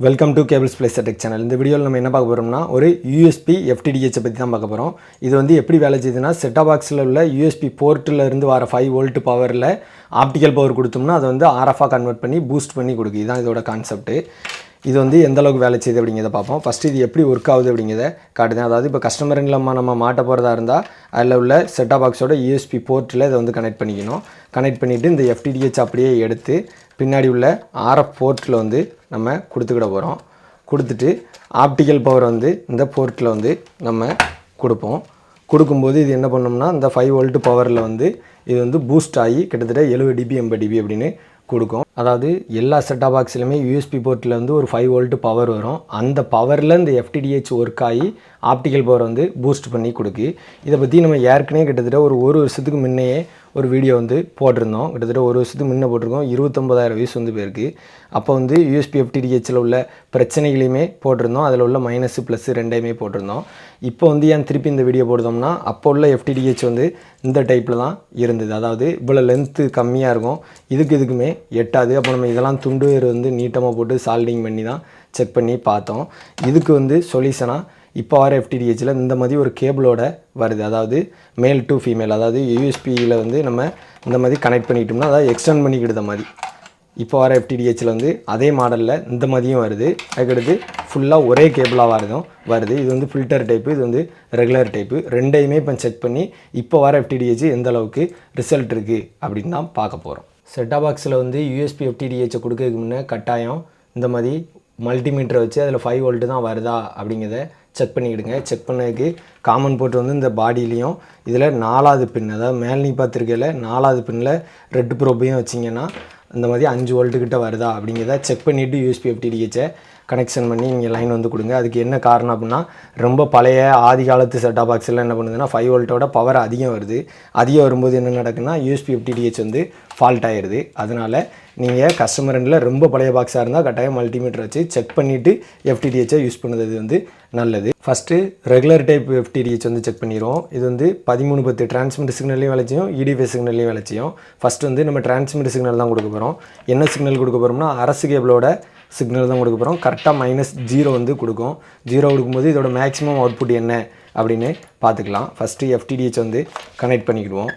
Welcome to cables place tech channel இந்த வீடியோவில் நம்ம என்ன பார்க்க போகிறோம்னா ஒரு யூஎஸ்பி எஃப்டிடிஹெச்சை பற்றி தான் பார்க்க போகிறோம் இது வந்து எப்படி வேலை செய்யுதுன்னா செட்டா பாக்ஸில் உள்ள யூஎஸ்பி போர்ட்டில் இருந்து வர ஃபைவ் வோல்ட் பவரில் ஆப்டிக்கல் பவர் கொடுத்தோம்னா அதை வந்து ஆர்எஃபாக கன்வெர்ட் பண்ணி பூஸ்ட் பண்ணி கொடுக்கு. இதுதான் இதோட கான்செப்ட்டு இது வந்து எந்த அளவுக்கு வேலை செய்யுது அப்படிங்கிறத பார்ப்போம். ஃபஸ்ட்டு இது எப்படி ஒர்க் ஆகுது அப்படிங்கிறத காட்டுதேன். அதாவது இப்போ கஸ்டமர் நம்ம நம்ம மாட்ட போகிறதா இருந்தால் அதில் உள்ள செட்டா பாக்ஸோட யூஎஸ்பி போர்ட்டில் இதை வந்து கனெக்ட் பண்ணிக்கணும். கனெக்ட் பண்ணிவிட்டு இந்த எஃப்டிடிஹெச் அப்படியே எடுத்து பின்னாடி உள்ள ஆர்எஃப் போர்ட்டில் வந்து நம்ம கொடுத்துக்கிட போகிறோம் கொடுத்துட்டு ஆப்டிக்கல் பவர் வந்து இந்த போர்ட்டில் வந்து நம்ம கொடுப்போம். கொடுக்கும்போது இது என்ன பண்ணோம்னா இந்த ஃபைவ் வோல்ட் பவரில் வந்து இது வந்து பூஸ்ட் ஆகி கிட்டத்தட்ட எழுபது டிபி எண்பது டிபி அப்படின்னு கொடுக்கும். அதாவது எல்லா செட்டா பாக்ஸ்லையுமே யூஎஸ்பி போர்ட்டில் ஒரு ஃபைவ் வோல்ட் பவர் வரும். அந்த பவரில் இந்த எஃப்டிடிஹெச் ஒர்க் ஆகி ஆப்டிக்கல் பவர் வந்து பூஸ்ட் பண்ணி கொடுக்கு. இதை பற்றி நம்ம ஏற்கனவே கிட்டத்தட்ட ஒரு ஒரு வருஷத்துக்கு முன்னையே ஒரு வீடியோ வந்து போட்டிருந்தோம். கிட்டத்தட்ட ஒரு வருஷத்துக்கு முன்னே போட்டிருக்கோம். இருபத்தொம்பதாயிரம் வியூஸ் வந்து போயிருக்கு. அப்போ வந்து யூஎஸ்பி எஃப்டிடிஹெச்சில் உள்ள பிரச்சனைகளையுமே போட்டிருந்தோம். அதில் உள்ள மைனஸ் ப்ளஸ் ரெண்டையுமே போட்டிருந்தோம். இப்போ வந்து ஏன் திருப்பி இந்த வீடியோ போடுதோம்னா அப்போ உள்ள எஃப்டிடிஹெச் வந்து இந்த டைப்பில் தான் இருந்தது. அதாவது இவ்வளோ லென்த்து கம்மியாக இருக்கும். இதுக்கு இதுக்குமே எட்டாது. அப்போ நம்ம இதெல்லாம் துண்டு வேறு வந்து நீட்டமாக போட்டு சால்டிங் பண்ணி தான் செக் பண்ணி பார்த்தோம். இதுக்கு வந்து சொல்யூஷனாக இப்போ வர எஃப்டிடிஹெச்சில் இந்த மாதிரி ஒரு கேபிளோட வருது. அதாவது மேல் டு ஃபீமேல் அதாவது யூஎஸ்பியில் வந்து நம்ம இந்த மாதிரி கனெக்ட் பண்ணிக்கிட்டோம்னா அதாவது எக்ஸ்டெண்ட் பண்ணிக்கிடுத மாதிரி. இப்போ வர எஃப்டிடிஹெச்சில் வந்து அதே மாடலில் இந்த மாதிரியும் வருது. அதுக்கடுத்து ஃபுல்லாக ஒரே கேபிளாக வரதும் வருது. இது வந்து ஃபில்டர் டைப்பு இது வந்து ரெகுலர் டைப்பு ரெண்டையுமே இப்போ செக் பண்ணி இப்போ வர எஃப்டிடிஹெச் எந்த அளவுக்கு ரிசல்ட் இருக்குது அப்படின்னு தான் பார்க்க போகிறோம் செட்டா பாக்ஸில் வந்து யூஎஸ்பி எஃப்டிடிஹெச்சை கொடுக்கறதுக்கு முன்னே கட்டாயம் இந்த மாதிரி மல்டிமீட்டரை வச்சு அதில் ஃபைவ் வோல்ட்டு தான் வருதா அப்படிங்கிறத செக் பண்ணிக்கிடுங்க. செக் பண்ணதுக்கு காமன் போர்ட் வந்து இந்த பாடியிலையும் இதில் நாலாவது பின் அதாவது மேல் நீ பார்த்துருக்கையில் நாலாவது பின்னில் ரெட் ப்ரோப்பையும் வச்சிங்கன்னா இந்த மாதிரி அஞ்சு வோல்ட்டு கிட்ட வருதா அப்படிங்கிறத செக் பண்ணிவிட்டு யூஎஸ்பி எஃப்டிடிஹெச்சை கனெக்ஷன் பண்ணி நீங்கள் லைன் வந்து கொடுங்க. அதுக்கு என்ன காரணம் அப்படின்னா ரொம்ப பழைய ஆதி காலத்து செட்டா பாக்ஸில் என்ன பண்ணுதுன்னா ஃபைவ் வோல்ட்டோட பவர் அதிகம் வருது. அதிகம் வரும்போது என்ன நடக்குன்னா யூஎஸ்பி எஃப்டிடிஹெச் வந்து ஃபால்ட் ஆயிடுது. அதனால் நீங்கள் கஸ்டமர் எண்டில் ரொம்ப பழைய பாக்ஸாக இருந்தால் கட்டாயம் மல்டிமீட்டர் வச்சு செக் பண்ணிவிட்டு எஃப்டிடிஹெச்சை யூஸ் பண்ணுறது வந்து நல்லது. ஃபஸ்ட்டு ரெகுலர் டைப் எஃப்டிடிஹெச் வந்து செக் பண்ணிடுவோம். இது வந்து பதிமூணு பத்து டிரான்ஸ்மிட் சிக்னல்லையும் விளைச்சியும் இடிஃபை சிக்னல்லையும் விளைச்சியும் ஃபஸ்ட்டு வந்து நம்ம டிரான்ஸ்மிட் சிக்னல் தான் கொடுக்க போகிறோம் என்ன சிக்னல் கொடுக்க போகிறோம்னா அரசு கேபிளோட சிக்னல் தான் கொடுக்க போகிறோம் கரெக்டாக மைனஸ் ஜீரோ வந்து கொடுக்கும். ஜீரோ கொடுக்கும்போது இதோட மேக்ஸிமம் அவுட்புட் என்ன அப்படின்னு பார்த்துக்கலாம். ஃபஸ்ட்டு எஃப்டிடிஹெச் வந்து கனெக்ட் பண்ணிக்கிடுவோம்.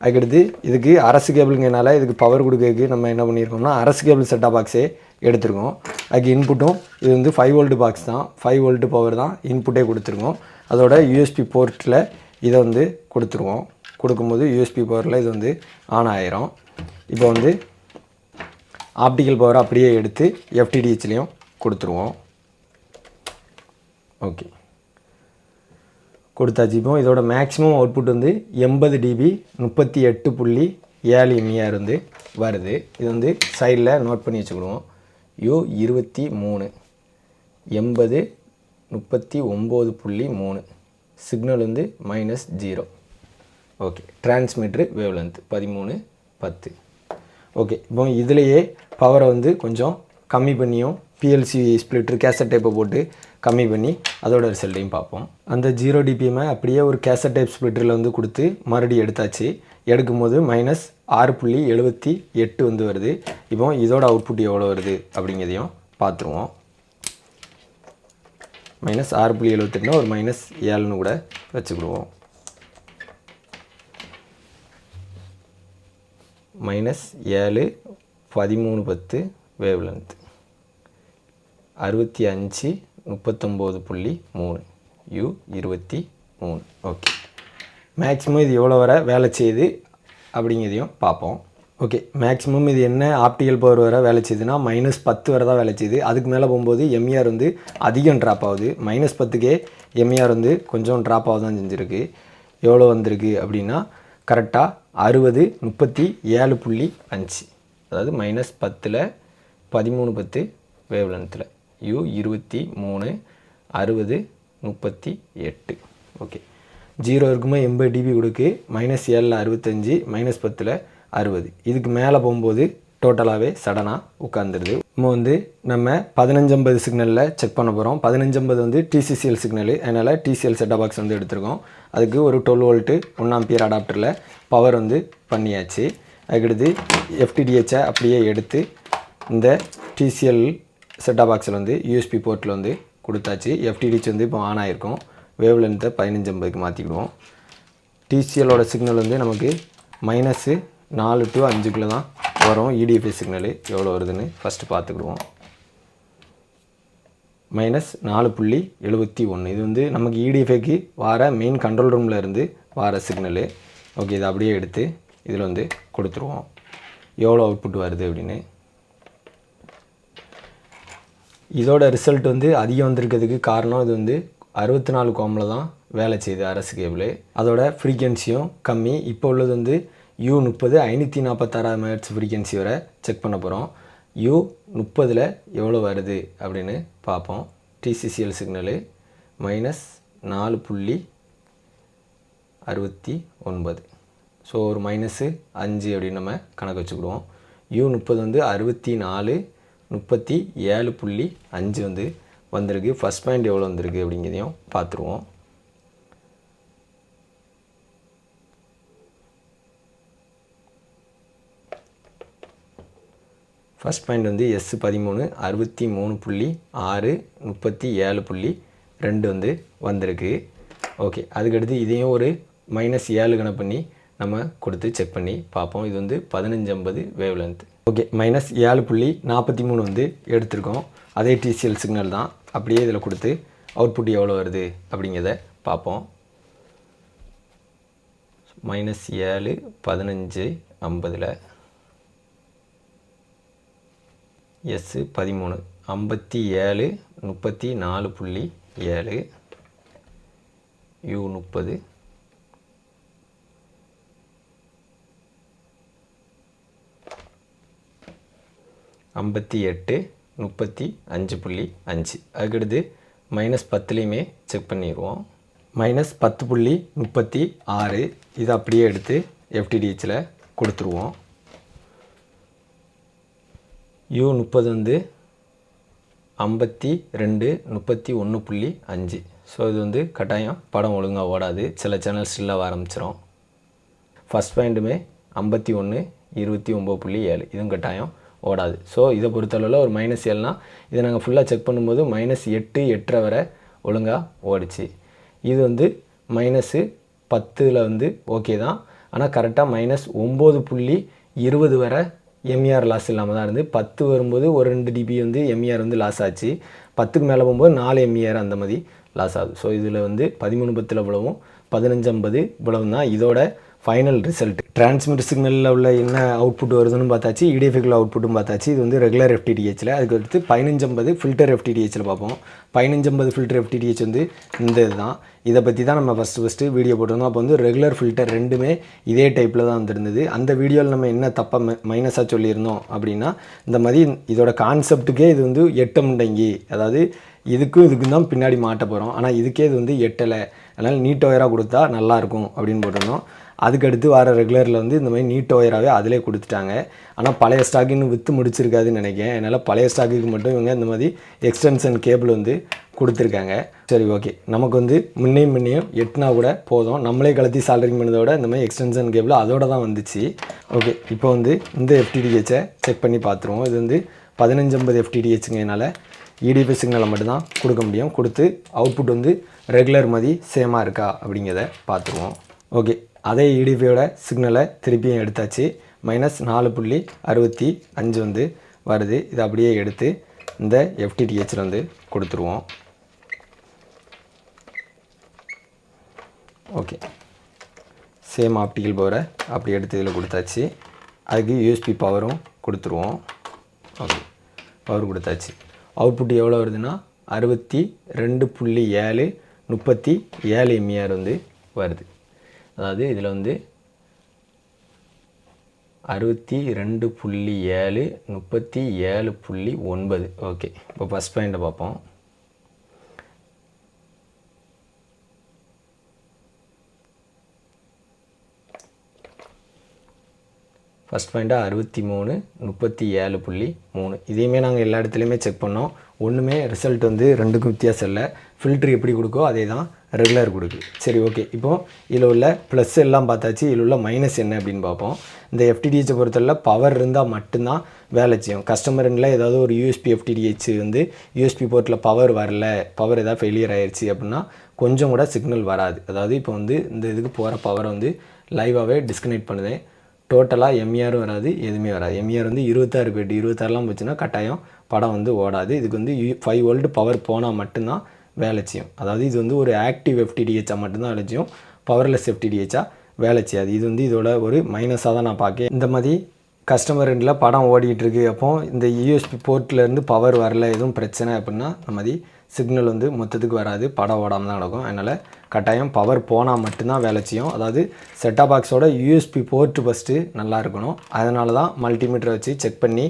அதுக்கடுத்து இதுக்கு அரசு கேபிளுங்கனால இதுக்கு பவர் கொடுக்கறதுக்கு நம்ம என்ன பண்ணியிருக்கோம்னா அரசு கேபிள் செட்டாக பாக்ஸே எடுத்திருக்கோம். அதுக்கு இன்புட்டும் இது வந்து ஃபைவ் வோல்ட்டு பாக்ஸ் தான். ஃபைவ் வோல்ட்டு பவர் தான் இன்புட்டே கொடுத்துருக்கோம். அதோட யூஎஸ்பி போர்ட்டில் இதை வந்து கொடுத்துருவோம். கொடுக்கும்போது யூஎஸ்பி பவரில் இது வந்து ஆன் ஆயிரும். இப்போ வந்து ஆப்டிக்கல் பவர் அப்படியே எடுத்து எஃப்டிடிஹெச்லேயும் கொடுத்துருவோம். ஓகே கொடுத்தாச்சு. இப்போ இதோட மேக்ஸிமம் அவுட்புட் வந்து எண்பது டிபி முப்பத்தி எட்டு புள்ளி ஏழு எம்இஆர் வந்து வருது. இது வந்து சைடில் நோட் பண்ணி வச்சுக்கிடுவோம். யூ இருபத்தி மூணு எண்பது முப்பத்தி ஒம்பது புள்ளி மூணு சிக்னல் வந்து minus zero okay transmitter wavelength பதிமூணு பத்து. ஓகே இப்போ இதுலேயே பவரை வந்து கொஞ்சம் கம்மி பண்ணியும் பிஎல்சி ஸ்ப்ளிட்ரு கேசட் டைப்பை போட்டு கம்மி பண்ணி அதோட ரிசல்ட்டையும் பார்ப்போம். அந்த ஜீரோ டிபிஎம்ஐ அப்படியே ஒரு கேசட் டைப் ஸ்ப்ளிட்டரில் வந்து கொடுத்து மறுபடியும் எடுத்தாச்சு. எடுக்கும்போது மைனஸ் ஆறு புள்ளி எழுபத்தி எட்டு வந்து வருது. இப்போ இதோட அவுட்புட் எவ்வளோ வருது அப்படிங்கிறதையும் பார்த்துருவோம். மைனஸ் ஆறு புள்ளி எழுபத்தெட்டுனா ஒரு மைனஸ் ஏழுன்னு கூட வச்சுக்கிடுவோம். மைனஸ் ஏழு பதிமூணு பத்து வேவ் லென்த் அறுபத்தி அஞ்சு முப்பத்தொம்போது புள்ளி மூணு. யூ இருபத்தி மூணு. ஓகே மேக்ஸிமம் இது எவ்வளோ வர? வேலை செய்யுது அப்படிங்கிறதையும் பார்ப்போம். ஓகே மேக்ஸிமம் இது என்ன? ஆப்டிக்கல் பவர் வர வேலை செய்யுதுன்னா மைனஸ் பத்து வரை தான் வேலை செய்யுது. அதுக்கு மேலே போகும்போது எம்இஆர் வந்து அதிகம் ட்ராப் ஆகுது. மைனஸ் பத்துக்கே எம்இஆர் வந்து கொஞ்சம் ட்ராப் ஆக தான் செஞ்சுருக்கு. எவ்வளோ வந்திருக்கு அப்படின்னா கரெக்டாக அறுபது முப்பத்தி ஏழு புள்ளி அஞ்சு. அதாவது மைனஸ் பத்தில் பதிமூணு பத்து வேவ் லென்த்தில் யூ இருபத்தி மூணு அறுபது முப்பத்தி எட்டு. ஓகே ஜீரோ இருக்கும்போது எண்பது டிபி கொடுக்கு. மைனஸ் ஏழில் அறுபத்தஞ்சி மைனஸ் பத்தில் அறுபது. இதுக்கு மேலே போகும்போது டோட்டலாகவே சடனாக உட்காந்துருது நம்ம வந்து நம்ம பதினஞ்சம்பது சிக்னலில் செக் பண்ண போகிறோம் பதினஞ்சம்பது வந்து டிசிசிஎல் சிக்னலு அதனால் டிசிஎல் செட்டா பாக்ஸ் வந்து எடுத்திருக்கோம். அதுக்கு ஒரு டுவெல் வோல்ட்டு ஒன்றாம் பியர் அடாப்டரில் பவர் வந்து பண்ணியாச்சு. அதுக்கடுத்து எஃப்டிடிஹெச்சை அப்படியே எடுத்து இந்த டிசிஎல் செட்டா பாக்ஸில் வந்து யூஎஸ்பி போர்ட்டில் வந்து கொடுத்தாச்சு. எஃப்டிடிஹெச் வந்து இப்போ ஆன் ஆகிருக்கும் வேவ் லென்த்தை பதினஞ்சம்பதுக்கு மாற்றிக்கிடுவோம் டிசிஎலோட சிக்னல் வந்து நமக்கு மைனஸு நாலு டு அஞ்சுக்குள்ளே தான் வரும் இடிஎஃப்ஐ சிக்னலு. எவ்வளோ வருதுன்னு ஃபஸ்ட்டு பார்த்துக்கிடுவோம். மைனஸ் நாலு புள்ளி எழுபத்தி ஒன்று இது வந்து நமக்கு இடிஎஃப்ஐக்கு வார மெயின் கண்ட்ரோல் ரூமில் இருந்து வார சிக்னலு. ஓகே இதை அப்படியே எடுத்து இதில் வந்து கொடுத்துருவோம். எவ்வளோ அவுட்புட் வருது அப்படின்னு. இதோட ரிசல்ட் வந்து அதிகம் வந்திருக்கிறதுக்கு காரணம் இது வந்து அறுபத்தி நாலு கோமில் தான் வேலை செய்யுது அரசு கேபிள் அதோட ஃப்ரீக்வன்சியும் கம்மி. இப்போ உள்ளது வந்து யூ முப்பது ஐநூற்றி நாற்பத்தாறாவது மெகட்ஸ் ஃப்ரீக்வன்சி வரை செக் பண்ண போகிறோம் யூ முப்பதில் எவ்வளோ வருது அப்படின்னு பார்ப்போம். டிசிசிஎல் சிக்னலு மைனஸ் நாலு புள்ளி அறுபத்தி ஒன்பது. ஸோ ஒரு மைனஸு அஞ்சு அப்படின்னு நம்ம கணக்கு வச்சுக்கிடுவோம். யூ முப்பது வந்து அறுபத்தி நாலு முப்பத்தி ஏழு புள்ளி அஞ்சு வந்து வந்திருக்கு. ஃபஸ்ட் பாயிண்ட் எவ்வளோ வந்திருக்கு அப்படிங்கிறதையும் பார்த்துருவோம். ஃபஸ்ட் பாயிண்ட் வந்து எஸ் பதிமூணு அறுபத்தி மூணு புள்ளி ஆறு முப்பத்தி ஏழு புள்ளி ரெண்டு வந்து வந்திருக்கு. ஓகே அதுக்கடுத்து இதையும் ஒரு மைனஸ் ஏழு கணக்கு பண்ணி நம்ம கொடுத்து செக் பண்ணி பார்ப்போம். இது வந்து பதினஞ்சு ஐம்பது வேவ் லென்த் ஓகே மைனஸ் ஏழு புள்ளி நாற்பத்தி மூணு வந்து எடுத்திருக்கோம். அதே டிசிஎல் சிக்னல் தான். அப்படியே இதில் கொடுத்து அவுட்புட் எவ்வளோ வருது அப்படிங்கிறத பார்ப்போம். மைனஸ் ஏழு பதினஞ்சு ஐம்பதில் எஸ்ஸு பதிமூணு. ஐம்பத்தி ஏழு முப்பத்தி நாலு புள்ளி ஏழு. யூ முப்பது. ஐம்பத்தி எட்டு முப்பத்தி அஞ்சு புள்ளி அஞ்சு. அதுக்கடுத்து மைனஸ் பத்துலேயுமே செக் பண்ணிடுவோம் மைனஸ் பத்து புள்ளி முப்பத்தி ஆறு இதை அப்படியே எடுத்து எஃப்டிடிஹெச்சில் கொடுத்துருவோம். யூ முப்பது வந்து ஐம்பத்தி ரெண்டு முப்பத்தி ஒன்று புள்ளி அஞ்சு. ஸோ இது வந்து கட்டாயம் படம் ஒழுங்காக ஓடாது. சில சேனல் ஸ்டில்லாக ஆரம்பிச்சிடும் ஃபஸ்ட் பாயிண்ட்டுமே ஐம்பத்தி ஒன்று இருபத்தி ஒம்பது புள்ளி ஏழு. இதுவும் கட்டாயம் ஓடாது. ஸோ இதை பொறுத்தளவில் ஒரு மைனஸ் ஏழுனா இதை நாங்கள் ஃபுல்லாக செக் பண்ணும்போது மைனஸ் எட்டு எட்டரை வரை ஒழுங்காக ஓடிச்சு. இது வந்து மைனஸு பத்தில் வந்து ஓகே தான். ஆனால் கரெக்டாக மைனஸ் ஒம்பது புள்ளி இருபது வரை எம்இஆர் லாஸ் இல்லாமல் தான் இருந்து பத்து வரும்போது ஒரு ரெண்டு டிபி வந்து எம்இஆர் வந்து லாஸ் ஆச்சு. பத்துக்கு மேலே போகும்போது நாலு எம்இஆர் அந்த மாதிரி லாஸ் ஆகுது. ஸோ இதில் வந்து பதிமூணு பத்தில் இவ்வளவும் பதினஞ்சு ஐம்பது இவ்வளவு தான் இதோட ஃபைனல் ரிசல்ட் டிரான்ஸ்மிட் சிக்னலில் உள்ள என்ன அவுட்புட் வருதுன்னு பார்த்தாச்சு இடிஎஃபிக்கில் அவுட்புட்டும் பார்த்தாச்சு. இது வந்து ரெகுலர் எஃப்டிடிஹெச்சில் அதுக்கு அடுத்து பதினஞ்சம்பது ஃபில்டர் எஃப்டிடிஹெச்சில் பார்ப்போம். பதினஞ்சம்பது ஃபில்டர் எஃப்டிடிஹெச் வந்து இந்த இதுதான் இதை பற்றி தான் நம்ம ஃபஸ்ட்டு ஃபஸ்ட்டு வீடியோ போட்டிருந்தோம். அப்போ வந்து ரெகுலர் ஃபில்டர் ரெண்டுமே இதே டைப்பில் தான் வந்துருந்தது. அந்த வீடியோவில் நம்ம என்ன தப்பாக மைனஸாக சொல்லியிருந்தோம் அப்படின்னா இந்த மாதிரி இதோட கான்செப்ட்டுக்கே இது வந்து எட்டமுண்டங்கி அதாவது இதுக்கும் இதுக்கும் தான் பின்னாடி மாட்ட போகிறோம் ஆனால் இதுக்கே இது வந்து எட்டலை. அதனால் நீட் ஒயராக கொடுத்தா நல்லாயிருக்கும் அப்படின்னு போட்டிருந்தோம். அதுக்கடுத்து வர ரெகுலரில் வந்து இந்த மாதிரி நீட் ஒயராகவே அதிலே கொடுத்துட்டாங்க. ஆனால் பழைய ஸ்டாக் இன்னும் விற்று முடிச்சிருக்காதுன்னு நினைக்கிறேன். அதனால் பழைய ஸ்டாக்குக்கு மட்டும் இவங்க இந்த மாதிரி எக்ஸ்டென்ஷன் கேபிள் வந்து கொடுத்துருக்காங்க. சரி ஓகே நமக்கு வந்து முன்னையும் முன்னையும் எட்டுனா கூட போதும். நம்மளே கலத்தி சாலரிங் பண்ணதோட இந்த மாதிரி எக்ஸ்டென்ஷன் கேபிள் அதோட தான் வந்துச்சு. ஓகே இப்போ வந்து இந்த எஃப்டிடிஹெச்சை செக் பண்ணி பார்த்துருவோம். இது வந்து பதினஞ்சு ஐம்பது எஃப்டிடிஹெச்சுங்கனால இடிபி சிக்னலை மட்டும்தான் கொடுக்க முடியும். கொடுத்து அவுட்புட் வந்து ரெகுலர் மாதிரி சேமாக இருக்கா அப்படிங்கிறத பார்த்துருவோம். ஓகே அதே இடிபியோட சிக்னலை திருப்பியும் எடுத்தாச்சு. மைனஸ் நாலு புள்ளி அறுபத்தி அஞ்சு வந்து வருது. இதை அப்படியே எடுத்து இந்த எஃப்டிடிஹெச்சில் வந்து கொடுத்துருவோம். ஓகே சேம் ஆப்டிக்கல் பவரை அப்படி எடுத்து இதில் கொடுத்தாச்சு. அதுக்கு யூஎஸ்பி பவரும் கொடுத்துருவோம். ஓகே பவர் கொடுத்தாச்சு. அவுட்புட் எவ்வளோ வருதுன்னா அறுபத்தி ரெண்டு புள்ளி ஏழு முப்பத்தி ஏழு எம்இஆர் வந்து வருது. அதாவது இதில் வந்து அறுபத்தி ரெண்டு புள்ளி ஏழு முப்பத்தி ஏழு புள்ளி ஒன்பது. ஓகே இப்போ ஃபஸ்ட் பாயிண்ட்டை பார்ப்போம். ஃபஸ்ட் பாயிண்ட்டாக அறுபத்தி மூணு முப்பத்தி ஏழு புள்ளி மூணு. இதையுமே நாங்கள் எல்லா இடத்துலையுமே செக் பண்ணோம். ஒன்றுமே ரிசல்ட் வந்து ரெண்டுக்கும் வித்தியாசம் இல்லை. ஃபில்ட்ரு எப்படி கொடுக்கோ அதே தான் ரெகுலர் கொடுக்கு சரி ஓகே இப்போது இதில் உள்ள ப்ளஸ் எல்லாம் பார்த்தாச்சு. இதில் உள்ள மைனஸ் என்ன அப்படின்னு பார்ப்போம். இந்த எஃப்டிடிஹெச்சை பொறுத்தவரை பவர் இருந்தால் மட்டும்தான் வேலை செய்யும். கஸ்டமரில் ஏதாவது ஒரு யூஎஸ்பி எஃப்டிடிஹெச் வந்து யூஎஸ்பி போர்ட்டில் பவர் வரல பவர் ஏதாவது ஃபெயிலியர் ஆயிடுச்சு அப்படின்னா கொஞ்சம் கூட சிக்னல் வராது. அதாவது இப்போ வந்து இந்த இதுக்கு போகிற பவரை வந்து லைவாகவே டிஸ்கனெக்ட் பண்ணுதேன் டோட்டலாக எம்இஆரும் வராது எதுவுமே வராது. எம்இஆர் வந்து இருபத்தாறு போய்ட்டு இருபத்தாறுலாம் போச்சுன்னா கட்டாயம் படம் வந்து ஓடாது. இதுக்கு வந்து யூ ஃபைவ் வோல்ட் பவர் போனால் மட்டும்தான் வேலை செய்யும். அதாவது இது வந்து ஒரு ஆக்டிவ் எஃப்டிடிஹெச்சாக மட்டும்தான் வேலை செய்யும். பவர்லெஸ் எஃப்டிடிஹெச்சாக வேலை செய்யாது. இது வந்து இதோட ஒரு மைனஸாக தான் நான் பார்க்கேன். இந்த மாதிரி கஸ்டமர் ரெண்டில் படம் ஓடிக்கிட்டு இருக்கு. அப்போ இந்த யூஎஸ்பி போர்ட்லேருந்து பவர் வரல எதுவும் பிரச்சனை அப்படின்னா இந்த மாதிரி சிக்னல் வந்து மொத்தத்துக்கு வராது. படம் ஓடாமல் தான் நடக்கும். அதனால் கட்டாயம் பவர் போனால் மட்டும்தான் வேலை செய்யும். அதாவது செட்டாப் பாக்ஸோட யூஎஸ்பி போர்ட்டு ஃபஸ்ட்டு நல்லா இருக்கணும். அதனால தான் மல்டிமீட்டரை வச்சு செக் பண்ணி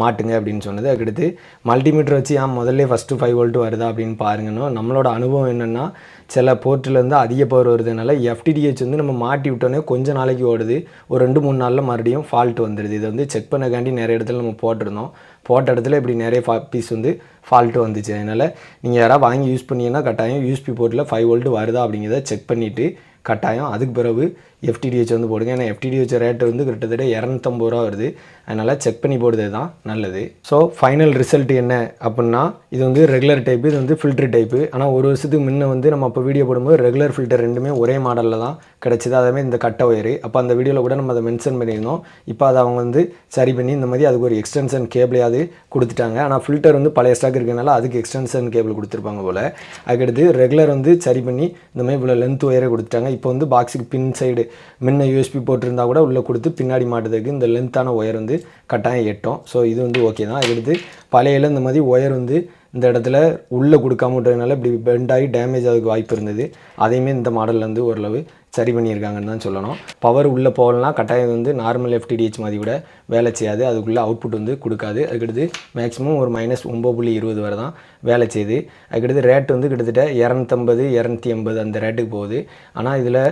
மாட்டுங்க அப்படின்னு சொன்னது அதுக்கடுத்து மல்டிமீட்டர் வச்சு ஏன் முதல்ல ஃபஸ்ட்டு ஃபைவ் வோல்ட் வருதா? அப்படின்னு பாருங்கன்னா நம்மளோட அனுபவம் என்னென்னா சில போர்ட்டிலேருந்து அதிக பவர் வருதுனால எஃப்டிடிஹெச் வந்து நம்ம மாட்டி விட்டோன்னே கொஞ்சம் நாளைக்கு ஓடுது. ஒரு ரெண்டு மூணு நாளில் மறுபடியும் ஃபால்ட் வந்துடுது இதை வந்து செக் பண்ணக்காண்டி நிறைய இடத்துல நம்ம போட்டிருந்தோம். போட்ட இடத்துல இப்படி நிறைய ஃபா பீஸ் வந்து ஃபால்ட்டு வந்துச்சு. அதனால் நீங்கள் யாராவது வாங்கி யூஸ் பண்ணீங்கன்னா கட்டாயம் யூஸ்பி போர்ட்டில் ஃபைவ் வோல்ட் வருதா அப்படிங்கிறத செக் பண்ணிவிட்டு கட்டாயம் அதுக்கு பிறகு எஃப்டிடிஹெச் வந்து போடுங்க. ஏன்னா எஃப்டிடிஹெச் ரேட்டு வந்து கிட்டத்தட்ட இரநூத்தம்பது ரூபா வருது. அதனால் செக் பண்ணி போடுறது தான் நல்லது. ஸோ ஃபைனல் ரிசல்ட் என்ன அப்படின்னா இது வந்து ரெகுலர் டைப்பு இது வந்து ஃபில்டர் டைப்பு ஆனால் ஒரு வருஷத்துக்கு முன்ன வந்து நம்ம அப்போ வீடியோ போடும்போது ரெகுலர் ஃபில்டர் ரெண்டுமே ஒரே மாடலில் தான் கிடச்சிது. அதேமாதிரி இந்த கட்ட ஒயரு அப்போ அந்த வீடியோவில் கூட நம்ம அதை மென்ஷன் பண்ணியிருந்தோம். இப்போ அதை அவங்க வந்து சரி பண்ணி இந்த மாதிரி அதுக்கு ஒரு எக்ஸ்டென்ஷன் கேபிளையாவது கொடுத்துட்டாங்க. ஆனால் ஃபில்டர் வந்து பழைய ஸ்டாக் இருக்கனால அதுக்கு எக்ஸ்டென்ஷன் கேபிள் கொடுத்துருப்பாங்க போல். அதுக்கடுத்து ரெகுலர் வந்து சரி பண்ணி இந்த மாதிரி இவ்வளோ லென்த் ஒயரே கொடுத்துட்டாங்க. இப்போ வந்து பாக்ஸுக்கு பின் சைடு முன்ன யூஎஸ்பி போட்டிருந்தா கூட உள்ளே கொடுத்து பின்னாடி மாட்டுறதுக்கு இந்த லென்த்தான ஒயர் வந்து கட்டாயம் எட்டும். ஸோ இது வந்து ஓகே தான். எடுத்து பழையில இந்த மாதிரி ஒயர் வந்து இந்த இடத்துல உள்ளே கொடுக்காம விட்டதுனால இப்படி பெண்ட் ஆகி டேமேஜ் ஆகிறதுக்கு வாய்ப்பு இருந்தது. அதையுமே இந்த மாடலில் வந்து ஓரளவு சரி பண்ணியிருக்காங்கன்னு தான் சொல்லணும். பவர் உள்ளே போகலனா கட்டாயம் வந்து நார்மல் எஃப்டிடிஹெச் மாதிரி கூட வேலை செய்யாது. அதுக்குள்ளே அவுட்புட் வந்து கொடுக்காது. அதுக்கடுத்து மேக்ஸிமம் ஒரு மைனஸ் ஒம்பது புள்ளி இருபது வரை தான் வேலை செய்யுது. அதுக்கடுத்து ரேட் வந்து கிட்டத்தட்ட இரநூத்தம்பது இரநூத்தி எண்பது அந்த ரேட்டுக்கு போகுது. ஆனால் இதில்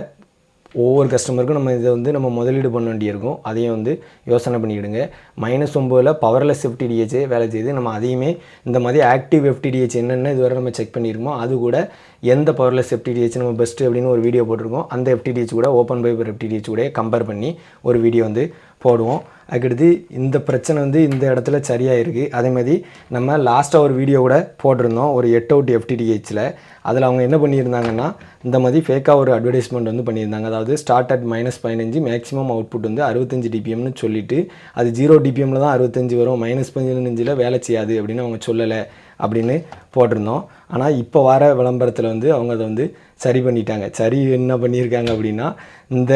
ஒவ்வொரு கஸ்டமருக்கும் நம்ம இதை வந்து நம்ம முதலீடு பண்ண வேண்டியிருக்கும். அதையும் வந்து யோசனை பண்ணிக்கிடுங்க. மைனஸ் ஒம்பதில் பவர்லெஸ் எஃப்டிடிஹெச் வேலை செய்யுது நம்ம அதையுமே இந்த மாதிரி ஆக்டிவ் எஃப்டிடிஹெச் என்னென்ன இதுவரை நம்ம செக் பண்ணியிருக்கோம் அது கூட எந்த பவர்லெஸ் எஃப்டிடிஹெச் நம்ம பெஸ்ட்டு அப்படின்னு ஒரு வீடியோ போட்டிருக்கோம். அந்த எஃப்டிடிஹெச் கூட ஓப்பன் பைபர் எஃப்டிடிஹெச் கூட கம்பேர் பண்ணி ஒரு வீடியோ வந்து போடுவோம். அதுக்கடுத்து இந்த பிரச்சனை வந்து இந்த இடத்துல சரியாக இருக்குது அதேமாதிரி நம்ம லாஸ்ட்டாக ஒரு வீடியோ கூட போட்டிருந்தோம் ஒரு எட் அவுட் எஃப்டிடிஹெச்சில் அதில் அவங்க என்ன பண்ணியிருந்தாங்கன்னா இந்த மாதிரி ஃபேக்காக ஒரு அட்வர்டைஸ்மெண்ட் வந்து பண்ணியிருந்தாங்க. அதாவது ஸ்டார்ட் அட் மைனஸ் பதினஞ்சு மேக்ஸிமம் அவுட்புட் வந்து அறுபத்தஞ்சு டிபிஎம்னு சொல்லிட்டு அது ஜீரோ டிபிஎம்மில் தான் அறுபத்தஞ்சு வரும் மைனஸ் பதினஞ்சில் வேலை செய்யாது அப்படின்னு அவங்க சொல்லலை அப்படின்னு போட்டிருந்தோம். ஆனால் இப்போ வர விளம்பரத்தில் வந்து அவங்க அதை வந்து சரி பண்ணிட்டாங்க. சரி என்ன பண்ணியிருக்காங்க அப்படின்னா இந்த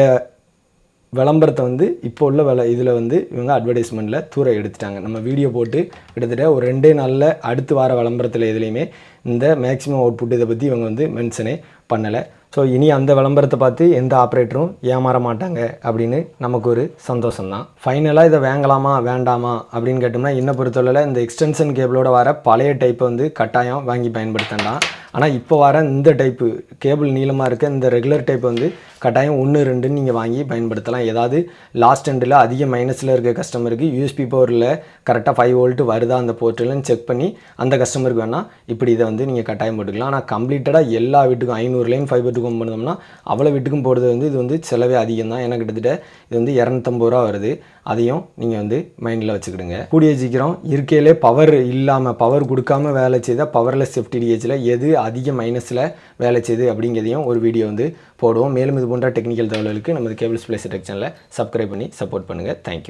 விளம்பரத்தை வந்து இப்போ உள்ள வில இதில் வந்து இவங்க அட்வர்டைஸ்மெண்ட்டில் தூர எடுத்துட்டாங்க. நம்ம வீடியோ போட்டு கிட்டத்தட்ட ஒரு ரெண்டே நாளில் அடுத்து வார விளம்பரத்தில் எதுலேயுமே இந்த மேக்ஸிமம் அவுட்புட் இதை பற்றி இவங்க வந்து மென்ஷனே பண்ணலை. ஸோ இனி அந்த விளம்பரத்தை பார்த்து எந்த ஆப்ரேட்டரும் ஏமாற மாட்டாங்க அப்படின்னு நமக்கு ஒரு சந்தோஷம் தான் ஃபைனலாக இதை வாங்கலாமா வேண்டாமா அப்படின்னு கேட்டோம்னா என்ன பொறுத்தவரையில் இந்த எக்ஸ்டென்ஷன் கேபிளோட வர பழைய டைப்பை வந்து கட்டாயம் வாங்கி பயன்படுத்தலாம் ஆனால் இப்போ வர இந்த டைப்பு கேபிள் நீளமாக இருக்க இந்த ரெகுலர் டைப் வந்து கட்டாயம் ஒன்று ரெண்டுன்னு நீங்கள் வாங்கி பயன்படுத்தலாம். ஏதாவது லாஸ்ட் எண்டில் அதிக மைனஸில் இருக்க கஸ்டமருக்கு யூஎஸ்பி பவரில் கரெக்டாக ஃபைவ் வோல்ட்டு வருதா அந்த போர்ட்டலுன்னு செக் பண்ணி அந்த கஸ்டமருக்கு வேணால் இப்படி இதை வந்து நீங்கள் கட்டாயம் போட்டுக்கலாம். ஆனால் கம்ப்ளீட்டடாக எல்லா வீட்டுக்கும் ஐநூறு லைன் ஃபைபருக்கும் பண்ணோம்னா அவ்வளோ வீட்டுக்கும் போடுறது வந்து இது வந்து செலவே அதிகம் தான் ஏன்னா கிட்டத்தட்ட இது வந்து இரநூத்தம்பது ரூபா வருது. அதையும் நீங்கள் வந்து மைண்டில் வச்சுக்கிடுங்க. கூடிய சீக்கிரம் இருக்கையிலே பவர் இல்லாமல் பவர் கொடுக்காம வேலை செய்தால் பவர்லெஸ் எஃப்டிடிஹெச்சில் எது அதிக மைனஸில் வேலை செய்யுது அப்படிங்கிறதையும் ஒரு வீடியோ வந்து போடுவோம். மேலும் இது போன்ற டெக்னிக்கல் தகவல்களுக்கு நமது கேபிள்ஸ் பிளேஸ் செக்ஷனில் சப்ஸ்கிரைப் பண்ணி சப்போர்ட் பண்ணுங்கள் தேங்க்யூ